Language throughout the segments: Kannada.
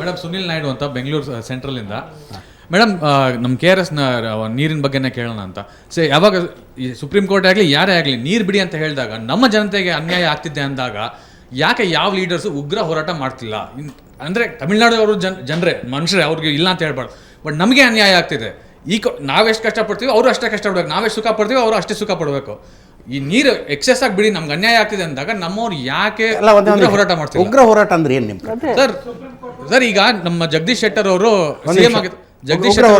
ಮೇಡಮ್ ಸುನಿಲ್ ನಾಯ್ಡು ಅಂತ ಬೆಂಗಳೂರು ಸೆಂಟ್ರಲ್ ಇಂದ ಮೇಡಮ್ ನಮ್ಮ ಕೆ ಆರ್ ಎಸ್ ನೀರಿನ ಬಗ್ಗೆನೇ ಕೇಳೋಣ ಅಂತ. ಸೇ ಯಾವಾಗ ಈ ಸುಪ್ರೀಂ ಕೋರ್ಟ್ ಆಗಲಿ ಯಾರೇ ಆಗಲಿ ನೀರು ಬಿಡಿ ಅಂತ ಹೇಳಿದಾಗ ನಮ್ಮ ಜನತೆಗೆ ಅನ್ಯಾಯ ಆಗ್ತಿದೆ ಅಂದಾಗ ಯಾಕೆ ಯಾವ ಲೀಡರ್ಸ್ ಉಗ್ರ ಹೋರಾಟ ಮಾಡ್ತಿಲ್ಲ? ಅಂದ್ರೆ ತಮಿಳ್ನಾಡು ಅವರು ಜನ್ ಜನರೇ ಮನುಷ್ಯರೇ ಅವ್ರಿಗೆ ಇಲ್ಲ ಅಂತ ಹೇಳ್ಬಾರ್ದು. ಬಟ್ ನಮಗೆ ಅನ್ಯಾಯ ಆಗ್ತಿದೆ. ಈ ಕೊ ನಾವೆಷ್ಟು ಕಷ್ಟಪಡ್ತೀವಿ ಅವರು ಅಷ್ಟೇ ಕಷ್ಟಪಡ್ಬೇಕು. ನಾವೆಷ್ಟು ಸುಖ ಪಡ್ತೀವಿ ಅವರು ಅಷ್ಟೇ ಸುಖ ಪಡಬೇಕು. ಈ ನೀರು ಎಕ್ಸೆಸ್ ಆಗಿ ಬಿಡಿ ನಮ್ಗೆ ಅನ್ಯಾಯ ಆಗ್ತಿದೆ ಅಂದಾಗ ನಮ್ಮವ್ರು ಯಾಕೆ ಹೋರಾಟ ಮಾಡ್ತೀವಿ ಉಗ್ರ ಹೋರಾಟ ಅಂದ್ರೆ ಏನು ನಿಮ್ಮ ಸರ್ ಸರ್ ಈಗ ನಮ್ಮ ಜಗದೀಶ್ ಶೆಟ್ಟರ್ ಅವರು ಸಿಎಂ ಆಗಿದ್ದು ಜಗದೀಶ್ ಶೆಟ್ಟರ್?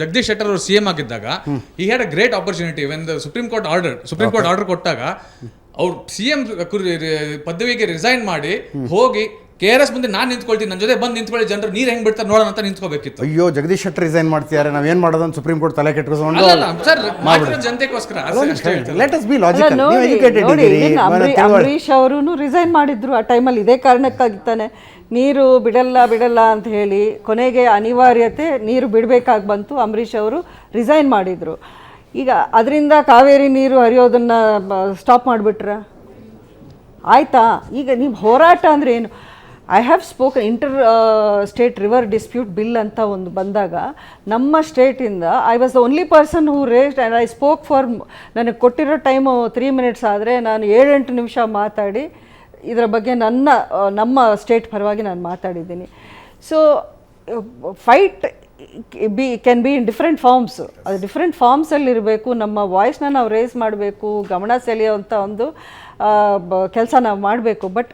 ಜಗದೀಶ್ ಶೆಟ್ಟರ್ ಅವರು ಸಿಎಂ ಆಗಿದ್ದಾಗ he had a great opportunity when the supreme court order supreme court order ಕೊಟ್ಟಾಗ ಅವ್ರು ಸಿಎಂ ಪದವಿಗೆ ರಿಸೈನ್ ಮಾಡಿ ಹೋಗಿ ಕೆ ಆರ್ ಎಸ್ ಮುಂದೆ ನಾನು ನಿಂತ್ಕೊಳ್ತೀನಿ ನನ್ನ ಜೊತೆ ಬಂದು ನಿಂತ್ಕೊಳ್ಳಿ ಜನರು ನೀರು ಹೆಂಗೆ ಬಿಡ್ತಾರೆ ನೋಡೋಣ ಅಂತ ನಿಂತ್ಕೋಬೇಕಿತ್ತು. ಅಯ್ಯೋ ಜಗದೀಶ್ ಶೆಟ್ಟರ್ ರಿಸೈನ್ ಮಾಡ್ತಿದ್ದಾರೆ ನಾವೇನ್ ಮಾಡೋದು ಅಂತ ಸುಪ್ರೀಂ ಕೋರ್ಟ್ ತಲೆ ಕೆಟ್ಕೊಂಡು ಅಲ್ಲ ಸರ್ ಮಾಡಿರೋ ಜನತೆಗೋಸ್ಕರ. ಲೆಟ್ ಅಸ್ ಬಿ ಲಾಜಿಕಲ್ ನೀವು ನೋಡಿ ಎಜುಕೇಟೆಡ್ ನೋಡಿ ಇದ್ದೀರಿ. even ಮನೆ ಅಂಬರೀ- ತಿಳುವಳಿ- ಅಂಬರೀಷ್ ಅವರು ರಿಸೈನ್ ಮಾಡಿದ್ರು ಆ ಟೈಮಲ್ಲಿ ಇದೇ ಕಾರಣಕ್ಕಾಗಿ ತಾನೆ ನೀರು ಬಿಡಲ್ಲ ಬಿಡಲ್ಲ ಅಂತ ಹೇಳಿ ಕೊನೆಗೆ ಅನಿವಾರ್ಯತೆ ನೀರು ಬಿಡಬೇಕಾಗಿ ಬಂತು ಅಂಬರೀಷ್ ಅವರು ರಿಸೈನ್ ಮಾಡಿದ್ರು. ಈಗ ಅದರಿಂದ ಕಾವೇರಿ ನೀರು ಹರಿಯೋದನ್ನ ಸ್ಟಾಪ್ ಮಾಡಿಬಿಟ್ರ? ಆಯ್ತಾ? ಈಗ ನಿಮ್ಮ ಹೋರಾಟ ಅಂದರೆ ಏನು? I have spoken inter state river dispute bill ಅಂತ ಒಂದು ಬಂದಾಗ, ನಮ್ಮ ಸ್ಟೇಟಿಂದ I was the only person who raised and I spoke for ನನಗೆ ಕೊಟ್ಟಿರೋ ಟೈಮು ತ್ರೀ ಮಿನಿಟ್ಸ್ ಆದರೆ ನಾನು ಏಳೆಂಟು ನಿಮಿಷ ಮಾತಾಡಿ, ಇದರ ಬಗ್ಗೆ ನನ್ನ ನಮ್ಮ ಸ್ಟೇಟ್ ಪರವಾಗಿ ನಾನು ಮಾತಾಡಿದ್ದೀನಿ. So fight be can be in different forms ಅದು ಡಿಫ್ರೆಂಟ್ ಫಾರ್ಮ್ಸಲ್ಲಿ ಇರಬೇಕು, ನಮ್ಮ ವಾಯ್ಸ್ನ ನಾವು ರೇಸ್ ಮಾಡಬೇಕು, ಗಮನ ಸೆಳೆಯುವಂಥ ಒಂದು ಕೆಲಸ ನಾವು ಮಾಡಬೇಕು. ಬಟ್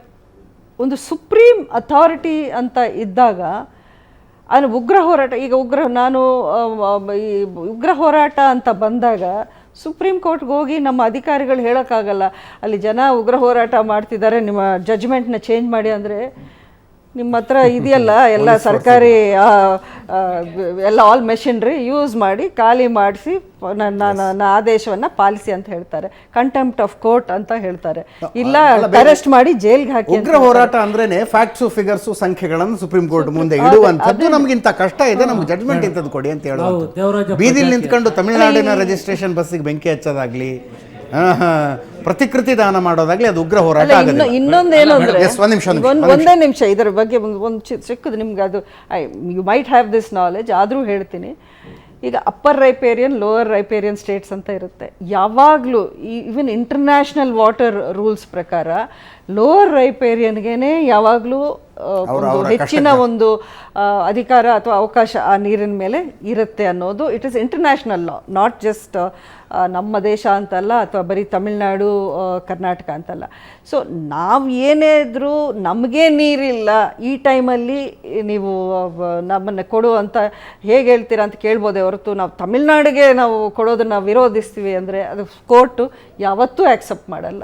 ಒಂದು ಸುಪ್ರೀಂ ಅಥಾರಿಟಿ ಅಂತ ಇದ್ದಾಗ ಅದು ಉಗ್ರ ಹೋರಾಟ, ಈಗ ಉಗ್ರ, ನಾನು ಈ ಉಗ್ರ ಹೋರಾಟ ಅಂತ ಬಂದಾಗ ಸುಪ್ರೀಂ ಕೋರ್ಟ್ಗೆ ಹೋಗಿ ನಮ್ಮ ಅಧಿಕಾರಿಗಳು ಹೇಳೋಕ್ಕಾಗಲ್ಲ. ಅಲ್ಲಿ ಜನ ಉಗ್ರ ಹೋರಾಟ ಮಾಡ್ತಿದ್ದಾರೆ, ನಿಮ್ಮ ಜಜ್ಮೆಂಟ್ನ ಚೇಂಜ್ ಮಾಡಿ ಅಂದರೆ ನಿಮ್ಮ ಹತ್ರ ಇದೆಯಲ್ಲ? ಎಲ್ಲ ಸರ್ಕಾರಿ ಎಲ್ಲ ಆಲ್ ಮೆಷಿನ್ರಿ ಯೂಸ್ ಮಾಡಿ ಖಾಲಿ ಮಾಡಿಸಿ ನನ್ನ ನನ್ನ ಆದೇಶವನ್ನು ಪಾಲಿಸಿ ಅಂತ ಹೇಳ್ತಾರೆ. ಕಂಟೆಂಪ್ಟ್ ಆಫ್ ಕೋರ್ಟ್ ಅಂತ ಹೇಳ್ತಾರೆ. ಇಲ್ಲ ಅರೆಸ್ಟ್ ಮಾಡಿ ಜೈಲ್ಗೆ ಹಾಕಿ ಉಗ್ರ ಹೋರಾಟ ಅಂದ್ರೇನೆ ಫ್ಯಾಕ್ಟ್ಸು ಫಿಗರ್ಸು ಸಂಖ್ಯೆಗಳನ್ನು ಸುಪ್ರೀಂ ಕೋರ್ಟ್ ಮುಂದೆ ಇಡುವಂಥದ್ದು. ನಮಗಿಂತ ಕಷ್ಟ ಇದೆ ನಮ್ಗೆ ಜಡ್ಜ್ಮೆಂಟ್ ಇಂಥದ್ದು ಕೊಡಿ ಅಂತ ಹೇಳೋದು ಬೀದಿಲಿ ನಿಂತ್ಕೊಂಡು ತಮಿಳುನಾಡಿನ ರಿಜಿಸ್ಟ್ರೇಷನ್ ಬಸ್ಸಿಗೆ ಬೆಂಕಿ ಹಚ್ಚೋದಾಗ್ಲಿ ಪ್ರತಿಕೃತಿ ದಾನ ಮಾಡೋದಾಗ್ಲಿ ಅದು ಉಗ್ರ ಹೋರಾಟ ಇನ್ನೊಂದೇನು ಅಂದ್ರೆ ಒಂದ್ ನಿಮಿಷ, ಒಂದ್ ನಿಮಿಷ, ಇದರ ಬಗ್ಗೆ ಒಂದು ಚಿಕ್ಕದು ನಿಮ್ಗೆ ಅದು you might have this knowledge ಆದರೂ ಹೇಳ್ತೀನಿ. ಈಗ upper riparian lower riparian states ಅಂತ ಇರುತ್ತೆ. ಯಾವಾಗಲೂ ಈವನ್ ಇಂಟರ್ನ್ಯಾಷನಲ್ ವಾಟರ್ ರೂಲ್ಸ್ ಪ್ರಕಾರ ಲೋವರ್ ರೈಪೇರಿಯನ್ಗೇನೆ ಯಾವಾಗಲೂ ಹೆಚ್ಚಿನ ಒಂದು ಅಧಿಕಾರ ಅಥವಾ ಅವಕಾಶ ಆ ನೀರಿನ ಮೇಲೆ ಇರುತ್ತೆ ಅನ್ನೋದು. It is international law not just ನಮ್ಮ ದೇಶ ಅಂತಲ್ಲ ಅಥವಾ ಬರೀ ತಮಿಳ್ನಾಡು ಕರ್ನಾಟಕ ಅಂತಲ್ಲ. ಸೊ ನಾವು ಏನೇ ಇದ್ರೂ ನಮಗೆ ನೀರಿಲ್ಲ. ಈ ಟೈಮಲ್ಲಿ ನೀವು ನಮ್ಮನ್ನು ಕೊಡು ಅಂತ ಹೇಗೆ ಹೇಳ್ತೀರಾ ಅಂತ ಕೇಳ್ಬೋದೇ ಹೊರತು ನಾವು ತಮಿಳ್ನಾಡಿಗೆ ನಾವು ಕೊಡೋದನ್ನು ವಿರೋಧಿಸ್ತೀವಿ ಅಂದರೆ ಅದು ಕೋರ್ಟು ಯಾವತ್ತೂ ಆಕ್ಸೆಪ್ಟ್ ಮಾಡಲ್ಲ.